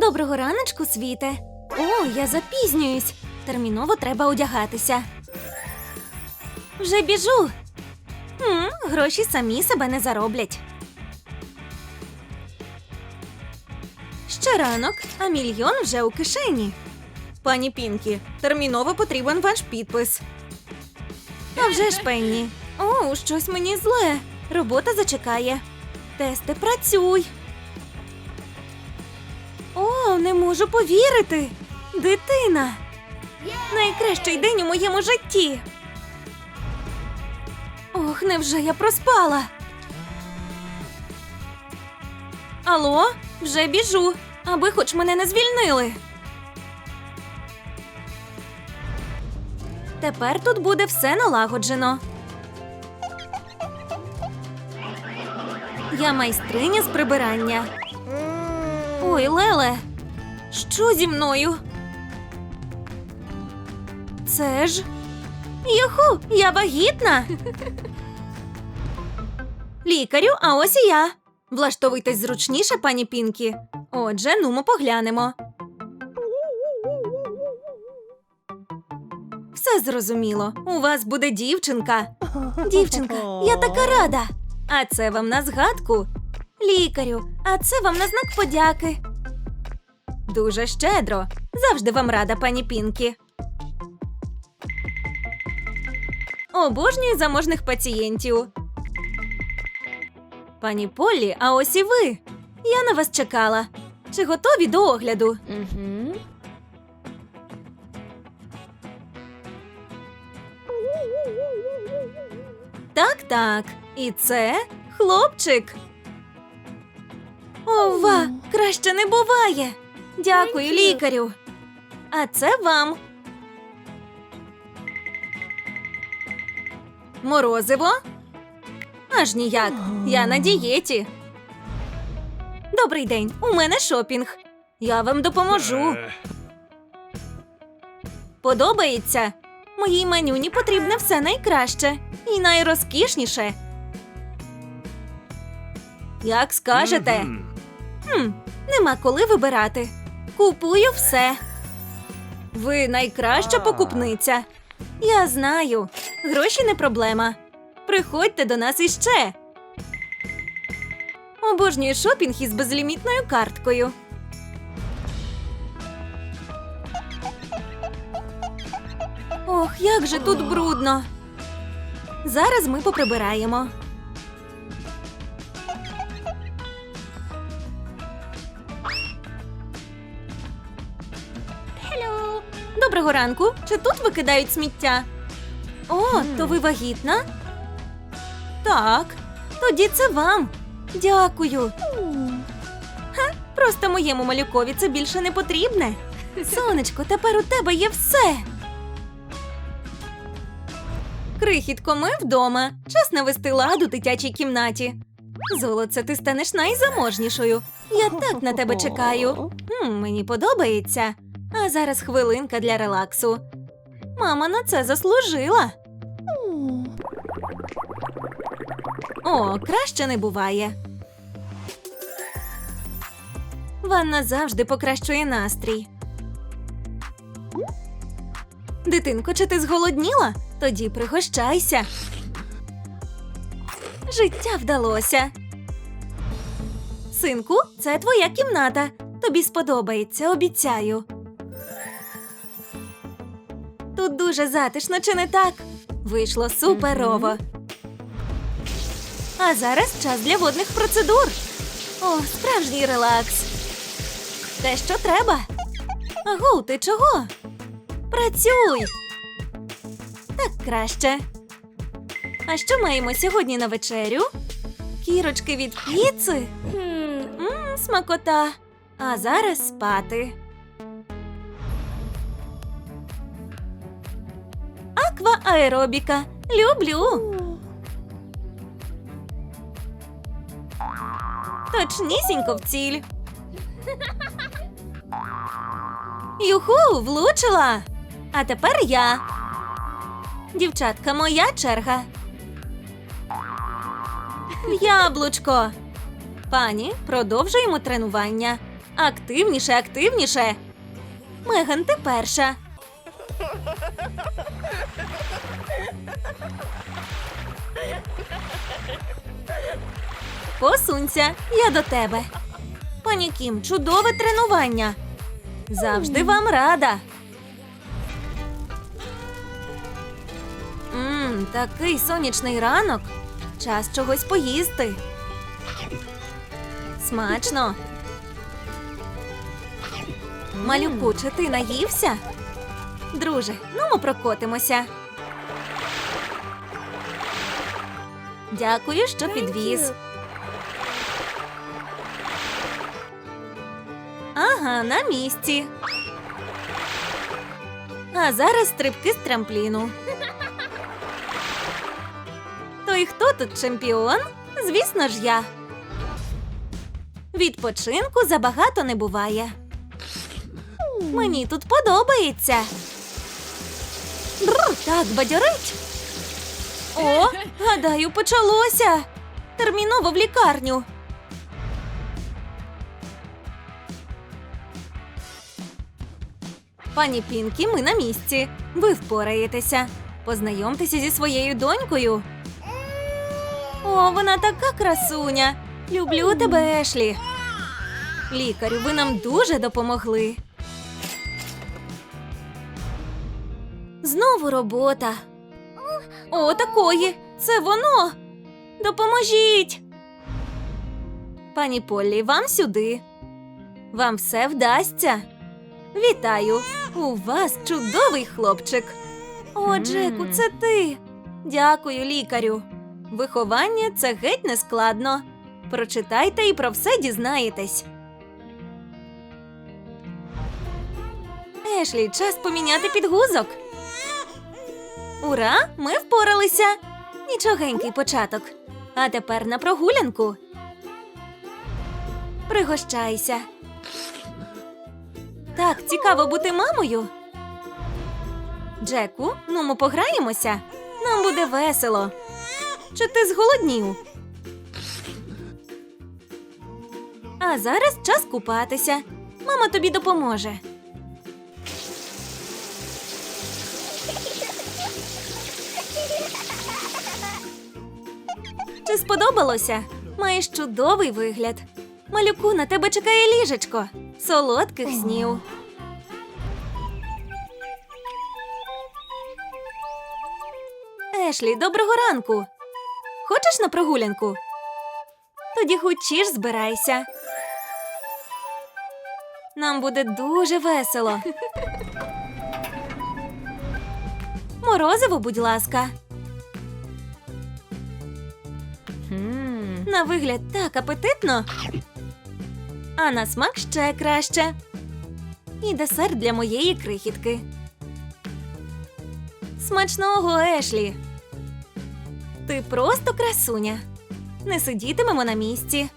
Доброго раночку, світе. О, я запізнююсь. Терміново треба одягатися. Вже біжу. М, гроші самі себе не зароблять. Ще ранок, а мільйон вже у кишені. Пані Пінкі, терміново потрібен ваш підпис. А вже ж Пенні. О, щось мені зле. Робота зачекає. Тесте, працюй. Можу повірити. Дитина. Найкращий день у моєму житті. Ох, невже я проспала. Алло, вже біжу, аби хоч мене не звільнили. Тепер тут буде все налагоджено. Я майстриня з прибирання. Ой, Леле, що зі мною? Це ж. Юху, я вагітна. Лікарю, а ось і я. Влаштовуйтесь зручніше, пані Пінкі. Отже, нумо поглянемо. Все зрозуміло. У вас буде дівчинка. Дівчинка, я така рада. А це вам на згадку. Лікарю, а це вам на знак подяки. Дуже щедро. Завжди вам рада, пані Пінкі. Обожнюю заможних пацієнтів. Пані Поллі, а ось і ви. Я на вас чекала. Чи готові до огляду? Угу. Так, так. І це хлопчик. Ова, краще не буває. Дякую, лікарю. А це вам. Морозиво? Аж ніяк. Я на дієті. Добрий день. У мене шопінг. Я вам допоможу. Подобається? Моїй манюні потрібне все найкраще і найрозкішніше. Як скажете, хм, нема коли вибирати. Купую все. Ви найкраща покупниця. Я знаю. Гроші не проблема. Приходьте до нас іще. Обожнюю шопінг із безлімітною карткою. Ох, як же тут брудно. Зараз ми поприбираємо. Доброго ранку. Чи тут викидають сміття? О, то ви вагітна? Так. Тоді це вам. Дякую. Просто моєму малюкові це більше не потрібне. Сонечко, тепер у тебе є все. Крихітко, ми вдома. Час навести лад у дитячій кімнаті. Золоце, ти станеш найзаможнішою. Я так на тебе чекаю. М, мені подобається. А зараз хвилинка для релаксу. Мама на це заслужила. О, краще не буває. Ванна завжди покращує настрій. Дитинко, чи ти зголодніла? Тоді пригощайся. Життя вдалося. Синку, це твоя кімната. Тобі сподобається, обіцяю. Тут дуже затишно, чи не так? Вийшло суперово. А зараз час для водних процедур. О, справжній релакс. Те, що треба. Агу, ти чого? Працюй. Так краще. А що маємо сьогодні на вечерю? Кірочки від піци? Мм, смакота. А зараз спати. Аеробіка. Люблю. Точнісінько в ціль. Юху, влучила. А тепер я. Дівчатка, моя черга. Яблучко. Пані, продовжуємо тренування. Активніше, активніше. Меган, ти перша. Посунься, я до тебе. Пані Кім, чудове тренування. Завжди вам рада. Мм, такий сонячний ранок. Час чогось поїсти. Смачно. Малюку, чи ти наївся? Друже, ну ми прокотимося. Дякую, що підвіз. Ага, на місці. А зараз стрибки з трампліну. То і хто тут чемпіон? Звісно ж, я. Відпочинку забагато не буває. Мені тут подобається. Бррр, так бадьорить. О, гадаю, почалося. Терміново в лікарню. Пані Пінкі, ми на місці. Ви впораєтеся. Познайомтеся зі своєю донькою. О, вона така красуня. Люблю тебе, Ешлі. Лікарю, ви нам дуже допомогли. Знову робота. О, такої. Це воно. Допоможіть. Пані Поллі, вам сюди. Вам все вдасться. Вітаю! У вас чудовий хлопчик. О, Джеку, це ти. Дякую, лікарю. Виховання це геть не складно. Прочитайте і про все дізнаєтесь. Ешлі, час поміняти підгузок. Ура! Ми впоралися. Нічогенький початок. А тепер на прогулянку. Пригощайся. Так, цікаво бути мамою. Джеку, ну ми пограємося. Нам буде весело. Чи ти зголоднів? А зараз час купатися. Мама тобі допоможе. Сподобалося? Маєш чудовий вигляд. Малюку, на тебе чекає ліжечко. Солодких снів. Ешлі, доброго ранку. Хочеш на прогулянку? Тоді хучіш збирайся. Нам буде дуже весело. Морозиво, будь ласка. На вигляд так апетитно. А на смак ще краще. І десерт для моєї крихітки. Смачного Ешлі. Ти просто красуня. Не сидітимемо на місці.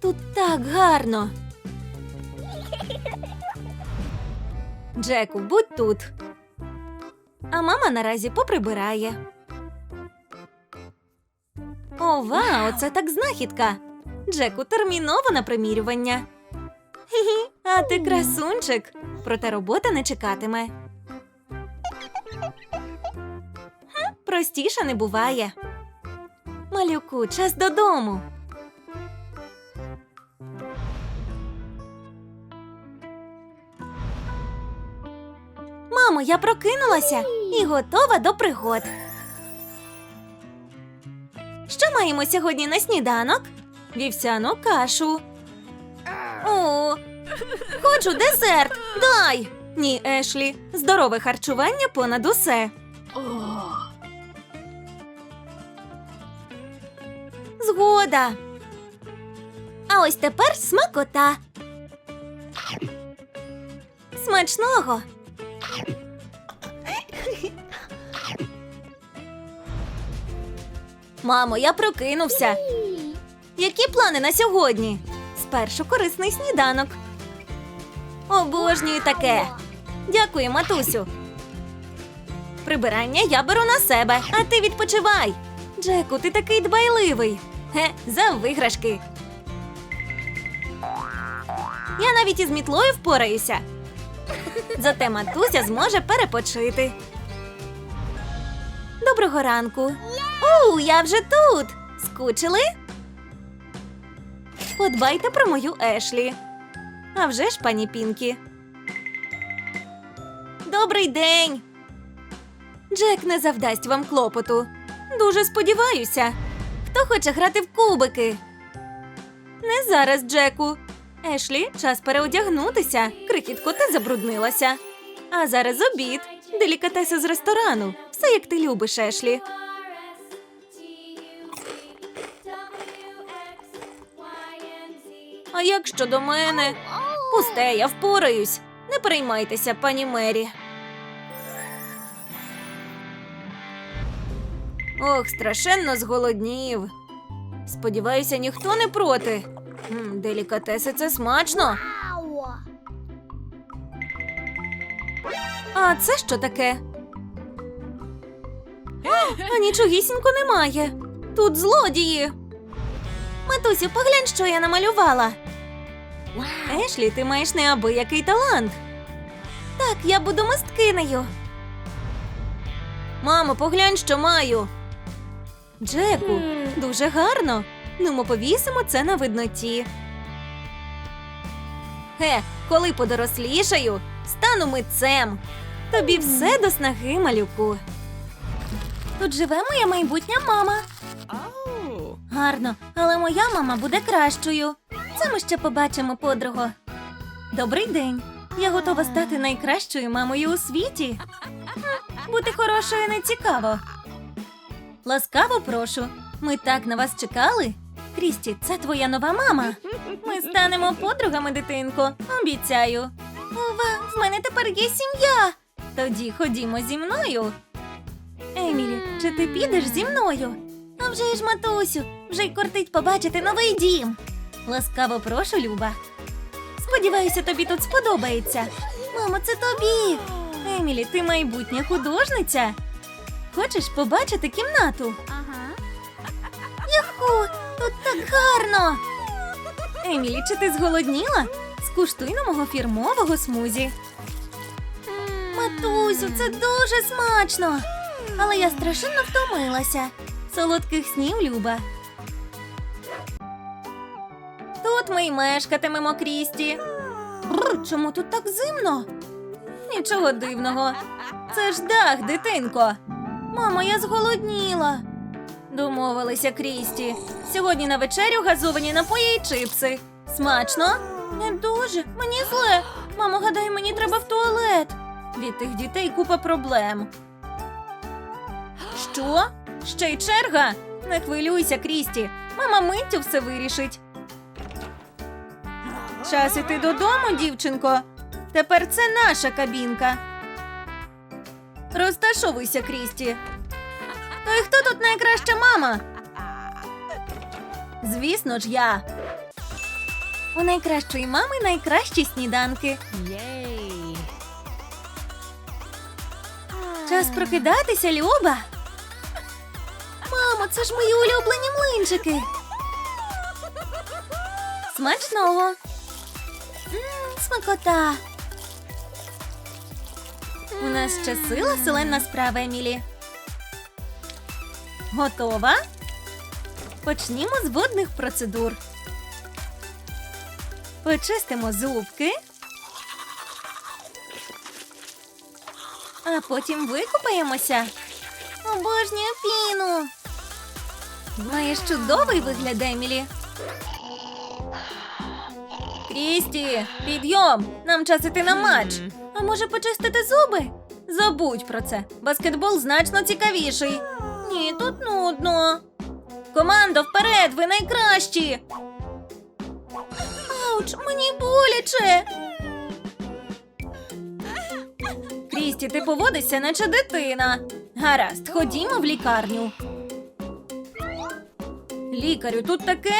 Тут так гарно. Джеку, будь тут. А мама наразі поприбирає. О, вау, це так знахідка. Джеку, терміново на примірювання. А ти красунчик. Проте робота не чекатиме. Простіше не буває. Малюку, час додому. Мамо, я прокинулася і готова до пригод. Що маємо сьогодні на сніданок? Вівсяну кашу. О, хочу десерт. Дай. Ні, Ешлі, здорове харчування понад усе. Згода. А ось тепер смакота. Смачного. Мамо, я прокинувся. Які плани на сьогодні? Спершу корисний сніданок. Обожнюю таке. Дякую, матусю. Прибирання я беру на себе, а ти відпочивай. Джеку, ти такий дбайливий. Ге, за виграшки. Я навіть із мітлою впораюся. Зате матуся зможе перепочити. Доброго ранку. У, я вже тут. Скучили? Подбайте про мою Ешлі. А вже ж, пані Пінкі. Добрий день. Джек не завдасть вам клопоту. Дуже сподіваюся. Хто хоче грати в кубики? Не зараз, Джеку. Ешлі, час переодягнутися. Крихітко, ти забруднилася. А зараз обід. Делікатеси з ресторану. Все як ти любиш, Ешлі. А як щодо мене? Пусте, я впораюсь. Не переймайтеся, пані Мері. Ох, страшенно зголоднів. Сподіваюся, ніхто не проти. М, делікатеси це смачно. А це що таке? А нічогісінько немає. Тут злодії. Матусю, поглянь, що я намалювала. Ешлі, ти маєш неабиякий талант. Так, я буду мисткинею. Мамо, поглянь, що маю. Джеку, дуже гарно. Ну, ми повісимо це на видноті. Ге, коли подорослішаю, стану митцем. Тобі все до снаги, малюку. Тут живе моя майбутня мама. Гарно, але моя мама буде кращою. Це ми ще побачимо, подруго. Добрий день. Я готова стати найкращою мамою у світі. Хм, Бути хорошою не цікаво. Ласкаво прошу. Ми так на вас чекали. Крісті, це твоя нова мама. Ми станемо подругами, дитинко. Обіцяю. Ова, в мене тепер є сім'я. Тоді ходімо зі мною. Емілі, чи ти підеш зі мною? А вже ж, матусю, вже й кортить побачити новий дім. Ласкаво прошу, Люба. Сподіваюся, тобі тут сподобається. Мамо, це тобі. Емілі, ти майбутня художниця. Хочеш побачити кімнату? Яху, тут так гарно. Емілі, чи ти зголодніла? Скуштуй на мого фірмового смузі. Матусю, це дуже смачно. Але я страшенно втомилася. Солодких снів, Люба. Тут ми й мешкатимемо, Крісті. Бррр, чому тут так зимно? Нічого дивного. Це ж дах, дитинко. Мамо, я зголодніла. Домовилися, Крісті. Сьогодні на вечерю газовані напої і чипси. Смачно? Не дуже. Мені зле. Мамо, гадай, мені треба в туалет. Від тих дітей купа проблем. Що? Ще й черга? Не хвилюйся, Крісті. Мама миттю все вирішить. Час іти додому, дівчинко. Тепер це наша кабінка. Розташовуйся, Крісті. То й хто тут найкраща мама? Звісно ж, я. У найкращої мами найкращі сніданки. Час прокидатися, Люба. Мамо, це ж мої улюблені млинчики. Смачного. М, Смакота. У нас ще сила селена справа, Емілі. Готова? Почнімо з водних процедур. Почистимо зубки. А потім викупаємося. Обожнюю піну. Маєш чудовий вигляд, Емілі. Крісті, підйом! Нам час іти на матч. А може почистити зуби? Забудь про це. Баскетбол значно цікавіший. Ні, тут нудно. Командо, вперед, ви найкращі. Ауч, мені боляче. Крісті, ти поводишся, наче дитина. Гаразд, ходімо в лікарню. Лікарю, тут таке?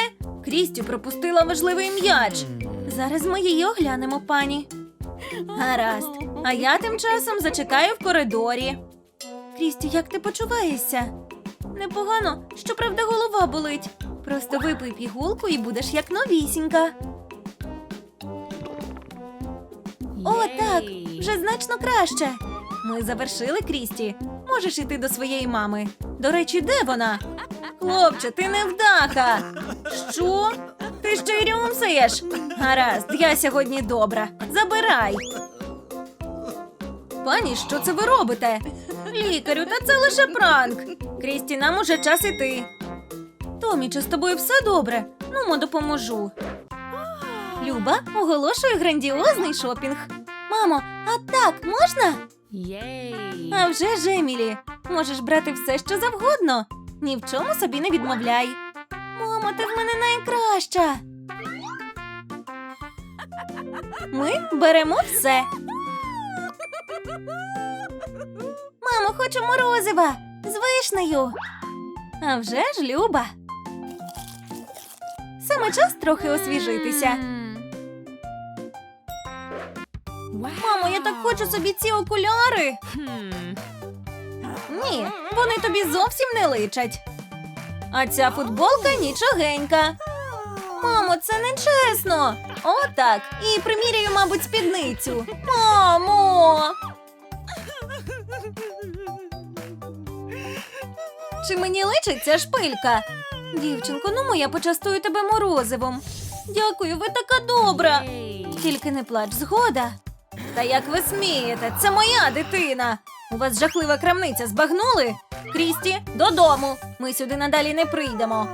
Крісті пропустила важливий м'яч. Зараз ми її оглянемо, пані. Гаразд. А я тим часом зачекаю в коридорі. Крісті, як ти почуваєшся? Непогано, щоправда, голова болить. Просто випий пігулку і будеш як новісінька. О, так, вже значно краще. Ми завершили Крісті. Можеш іти до своєї мами. До речі, де вона? Хлопче, ти не вдаха. Що? Ти ще й рюмсаєш? Гаразд, я сьогодні добра. Забирай. Пані, що це ви робите? Лікарю, та це лише пранк. Крісті, нам уже час іти. Томі, чи з тобою все добре? Ну, мо допоможу. Люба оголошує грандіозний шопінг. Мамо, а так можна? Єй! А вже ж, Емілі, можеш брати все, що завгодно. Ні в чому собі не відмовляй. Мамо, ти в мене найкраща. Ми беремо все. Мамо, хочу морозива з вишнею. А вже ж, Люба. Саме час трохи освіжитися. Мамо, я так хочу собі ці окуляри. Ні, вони тобі зовсім не личать. А ця футболка нічогенька. Мамо, це не чесно. Отак. І приміряю, мабуть, спідницю. Мамо. Чи мені личить ця шпилька? Дівчинко, ну моя почастую тебе морозивом. Дякую, ви така добра. Тільки не плач, згода. Та як ви смієте, це моя дитина. У вас жахлива крамниця збагнули? Крісті, додому. Ми сюди надалі не прийдемо.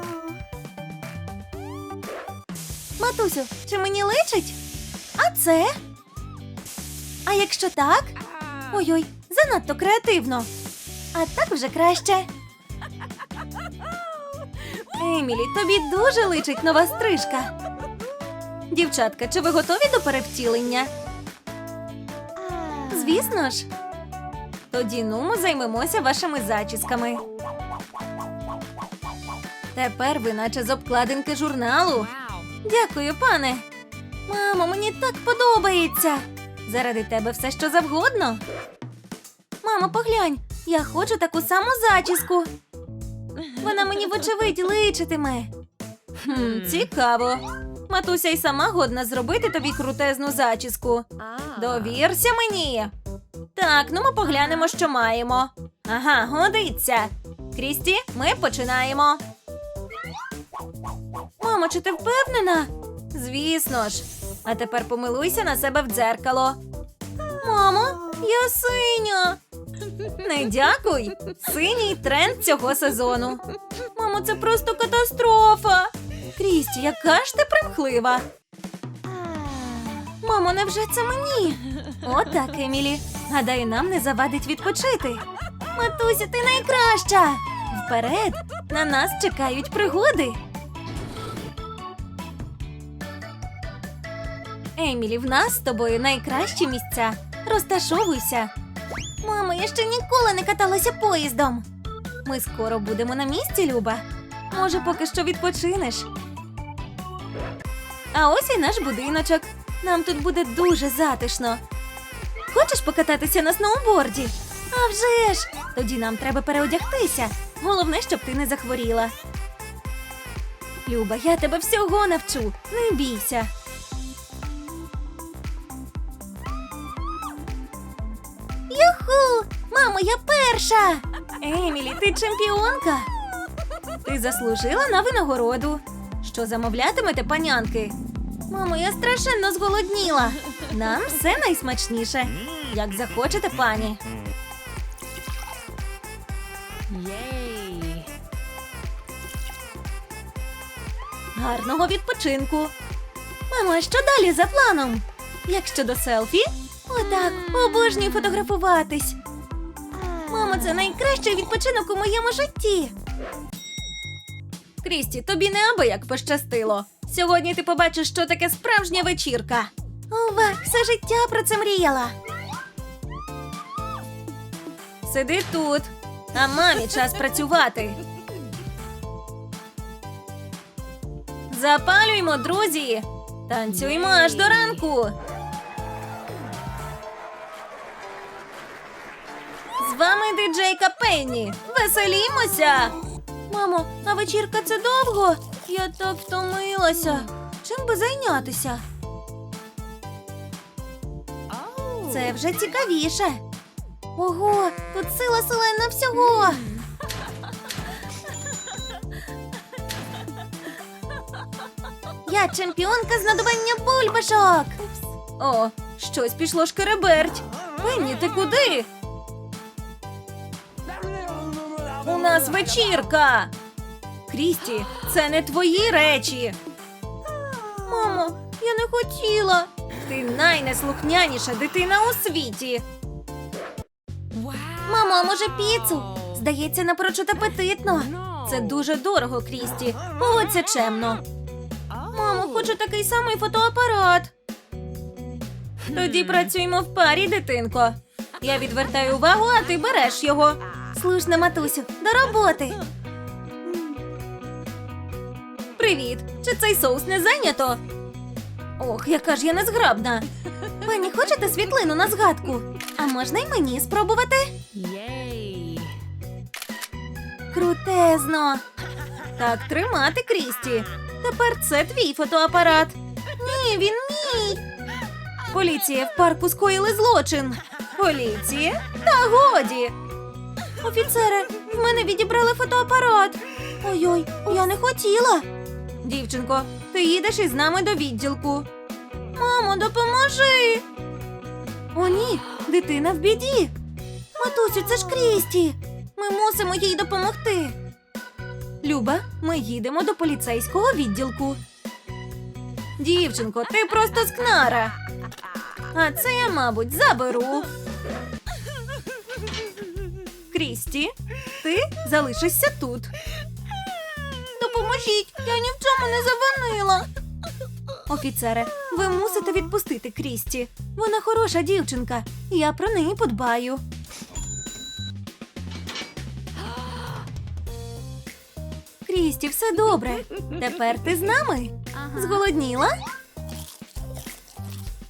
Матусю, чи мені личить? А це? А якщо так? Ой-ой, занадто креативно. А так вже краще. Емілі, тобі дуже личить нова стрижка. Дівчатка, чи ви готові до перевтілення? Звісно ж. Тоді ну ми займемося вашими зачісками. Тепер ви наче з обкладинки журналу. Дякую, пане. Мамо, мені так подобається. Заради тебе все що завгодно. Мамо, поглянь, я хочу таку саму зачіску. Вона мені вочевидь личитиме. Хм, цікаво. Матуся й сама годна зробити тобі крутезну зачіску. Довірся мені. Так, ну ми поглянемо, що маємо. Ага, годиться. Крісті, ми починаємо. Мамо, чи ти впевнена? Звісно ж. А тепер помилуйся на себе в дзеркало. Мамо, я синя. Не дякуй. Синій тренд цього сезону. Мамо, це просто катастрофа. Крісті, яка ж ти примхлива. Мамо, невже це мені? Отак, Емілі. Гадаю, нам не завадить відпочити. Матуся, ти найкраща. Вперед! На нас чекають пригоди. Емілі, в нас з тобою найкращі місця. Розташовуйся. Мамо, я ще ніколи не каталася поїздом. Ми скоро будемо на місці, Люба. Може, поки що відпочинеш. А ось і наш будиночок. Нам тут буде дуже затишно. Хочеш покататися на сноуборді? А вже ж! Тоді нам треба переодягтися. Головне, щоб ти не захворіла. Люба, я тебе всього навчу. Не бійся. Юху! Мамо, я перша! Емілі, ти чемпіонка. Ти заслужила на винагороду. Що замовлятимете, панянки? Мамо, я страшенно зголодніла. Нам все найсмачніше. Як захочете, пані. Єй! Гарного відпочинку. Мамо, а що далі за планом? Як щодо селфі? Отак, обожнюю фотографуватись. Мамо, це найкращий відпочинок у моєму житті. Крісті, тобі неабияк пощастило. Сьогодні ти побачиш, що таке справжня вечірка. Ова, все життя про це мріяла. Сиди тут, а мамі час працювати. Запалюймо, друзі! Танцюймо аж до ранку. З вами диджейка Пенні. Веселімося! Мамо, а вечірка це довго? Я так втомилася. Чим би зайнятися? Це вже цікавіше. Ого, тут сила селена всього. Я чемпіонка з надування бульбашок. О, щось пішло шкереберть. Пенні, ти куди? У нас вечірка. Крісті, це не твої речі. Мамо, я не хотіла. Ти найнеслухняніша дитина у світі. Мамо, може піцу? Здається, напрочуд апетитно. Це дуже дорого, Крісті. Поводься чемно. Мамо, хочу такий самий фотоапарат. Тоді працюємо в парі, дитинко. Я відвертаю увагу, а ти береш його. Слушно, матусю, до роботи. Привіт! Чи цей соус не зайнято? Ох, яка ж я незграбна. Пані, хочете світлину на згадку? А можна й мені спробувати? Yay. Крутезно. Так тримати, Крісті. Тепер це твій фотоапарат. Ні, він мій. Поліція в парку скоїли злочин. Поліція? Та годі. Офіцери, в мене відібрали фотоапарат. Ой-ой, я не хотіла. Дівчинко, ти їдеш із нами до відділку. Мамо, допоможи. О, ні, дитина в біді. Матусю, це ж Крісті. Ми мусимо їй допомогти. Люба, ми їдемо до поліцейського відділку. Дівчинко, ти просто скнара. А це я, мабуть, заберу. Крісті, ти залишишся тут. Допоможіть, я ні в чому не завинила. Офіцере, ви мусите відпустити Крісті. Вона хороша дівчинка. Я про неї подбаю. Крісті, все добре. Тепер ти з нами? Зголодніла?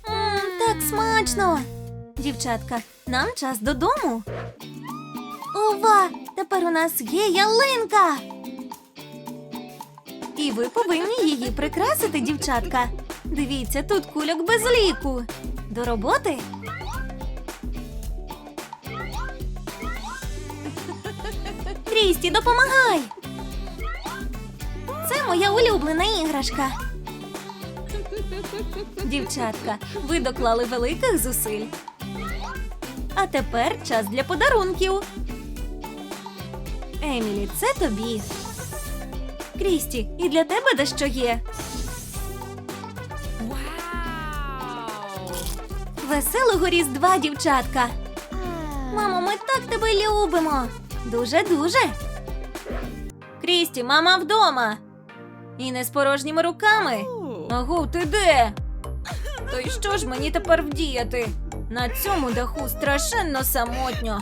Мм, так смачно. Дівчатка, нам час додому. Ова! Тепер у нас є ялинка. І ви повинні її прикрасити, дівчатка. Дивіться, тут кульок без ліку. До роботи. Крісті, допомагай! Це моя улюблена іграшка. Дівчатка, ви доклали великих зусиль. А тепер час для подарунків. Емілі, це тобі. Крісті, і для тебе дещо є. Wow. Веселого різдва, дівчатка. Мамо, ми так тебе любимо. Дуже-дуже. Крісті, мама вдома. І не з порожніми руками. Агу, ти де? То й що ж мені тепер вдіяти? На цьому даху страшенно самотньо.